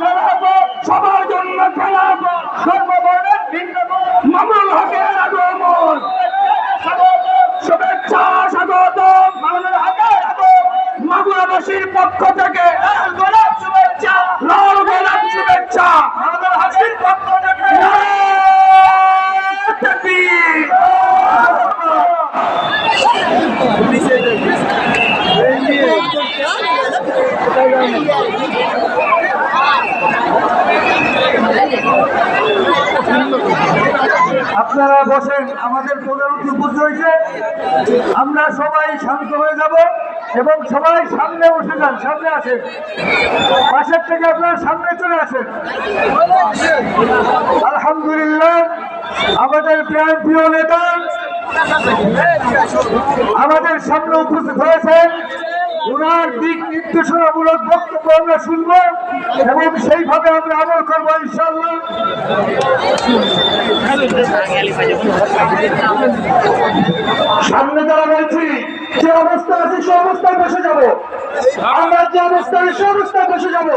খেলাফত সবার জন্য খেলাফত সর্ববর্ণের ভিন্ন মামুল হকের আগমন। শুভেচ্ছা, স্বাগত। মামুনুল হকের মাগুরাবাসীর পক্ষ থেকে শুভেচ্ছা। লাল গোলাপ শুভেচ্ছা। মামুনুল হকের পক্ষ থেকে নারায়ণ তাকবীর। আপনারা বসেন, আমাদের প্রধান উপস্থিত হয়েছে আমরা সবাই শান্ত হয়ে যাব এবং সবাই সামনে বসে যান, সামনে আসেন। পাশের থেকে আপনারা সামনে চলে আসেন। আলহামদুলিল্লাহ, আমাদের প্রাণ প্রিয় নেতা, আমাদের সামনে উপস্থিত হয়েছেন ওনার দিক নির্দেশনামূলক বক্তব্য আমরা শুনব এবং সেইভাবে আমরা আমল করব সামনে যারা রয়েছি, যে অবস্থা আছে সে অবস্থায় বসে যাব। আমরা যে অবস্থায় সে অবস্থায় বসে যাব।